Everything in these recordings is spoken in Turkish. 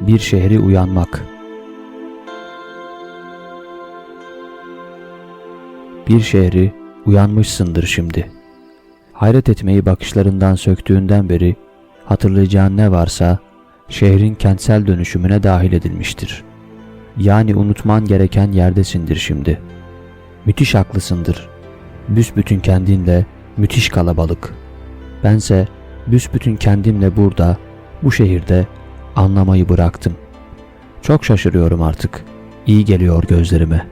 Bir şehri uyanmak. Bir şehri uyanmışsındır şimdi. Hayret etmeyi bakışlarından söktüğünden beri hatırlayacağın ne varsa şehrin kentsel dönüşümüne dahil edilmiştir. Yani unutman gereken yerdesindir şimdi. Müthiş haklısındır. Büsbütün kendinle müthiş kalabalık. Bense büsbütün kendimle burada, bu şehirde anlamayı bıraktım. Çok şaşırıyorum artık. İyi geliyor gözlerime.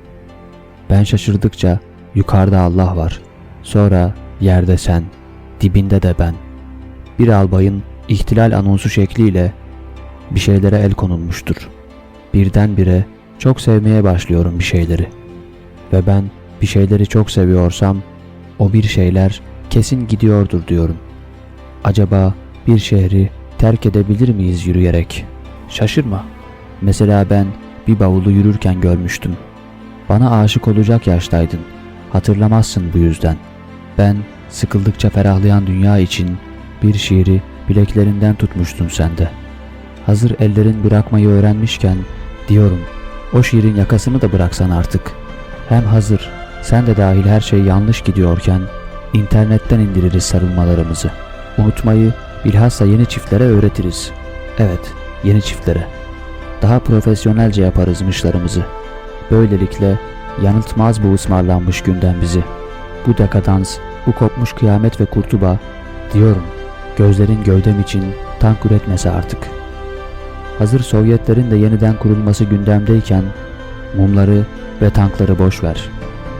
Ben şaşırdıkça yukarıda Allah var. Sonra yerde sen, dibinde de ben. Bir albayın ihtilal anonsu şekliyle bir şeylere el konulmuştur. Birdenbire çok sevmeye başlıyorum bir şeyleri. Ve ben bir şeyleri çok seviyorsam o bir şeyler kesin gidiyordur diyorum. Acaba bir şehri terk edebilir miyiz yürüyerek? Şaşırma. Mesela ben bir bavulu yürürken görmüştüm. Bana aşık olacak yaştaydın. Hatırlamazsın bu yüzden. Ben sıkıldıkça ferahlayan dünya için bir şiiri bileklerinden tutmuştun sende. Hazır ellerin bırakmayı öğrenmişken diyorum o şiirin yakasını da bıraksan artık. Hem hazır sen de dahil her şey yanlış gidiyorken internetten indiririz sarılmalarımızı. Unutmayı bilhassa yeni çiftlere öğretiriz. Evet, yeni çiftlere. Daha profesyonelce yaparız mışlarımızı. Böylelikle yanıltmaz bu ısmarlanmış günden bizi. Bu dekadans, bu kopmuş kıyamet ve kurtuba, diyorum, gözlerin gövdem için tank üretmese artık. Hazır Sovyetlerin de yeniden kurulması gündemdeyken, mumları ve tankları boş ver.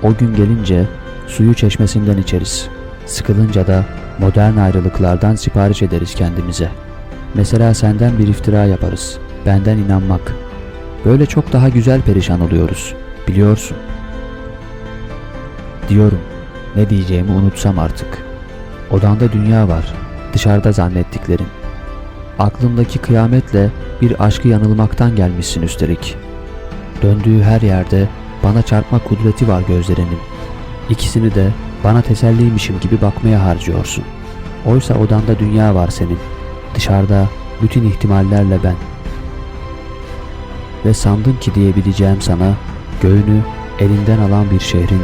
O gün gelince suyu çeşmesinden içeriz. Sıkılınca da modern ayrılıklardan sipariş ederiz kendimize. Mesela senden bir iftira yaparız. Benden inanmak. Böyle çok daha güzel perişan oluyoruz. Biliyorsun. Diyorum. Ne diyeceğimi unutsam artık. Odanda dünya var. Dışarıda zannettiklerin. Aklımdaki kıyametle bir aşkı yanılmaktan gelmişsin üstelik. Döndüğü her yerde bana çarpma kudreti var gözlerinin. İkisini de bana teselliymişim gibi bakmaya harcıyorsun. Oysa odanda dünya var senin. Dışarıda bütün ihtimallerle ben. Ve sandın ki diyebileceğim sana göğünü elinden alan bir şehrin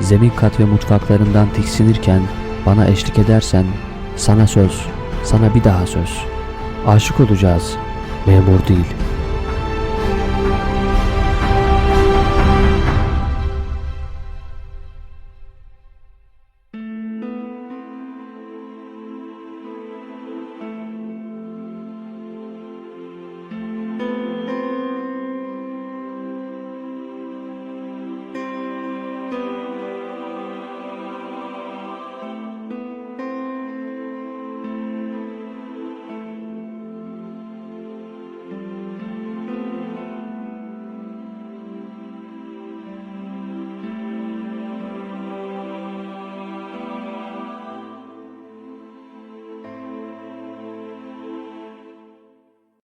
zemin kat ve mutfaklarından tiksinirken bana eşlik edersen sana söz, sana bir daha söz. Aşık olacağız, memur değil.''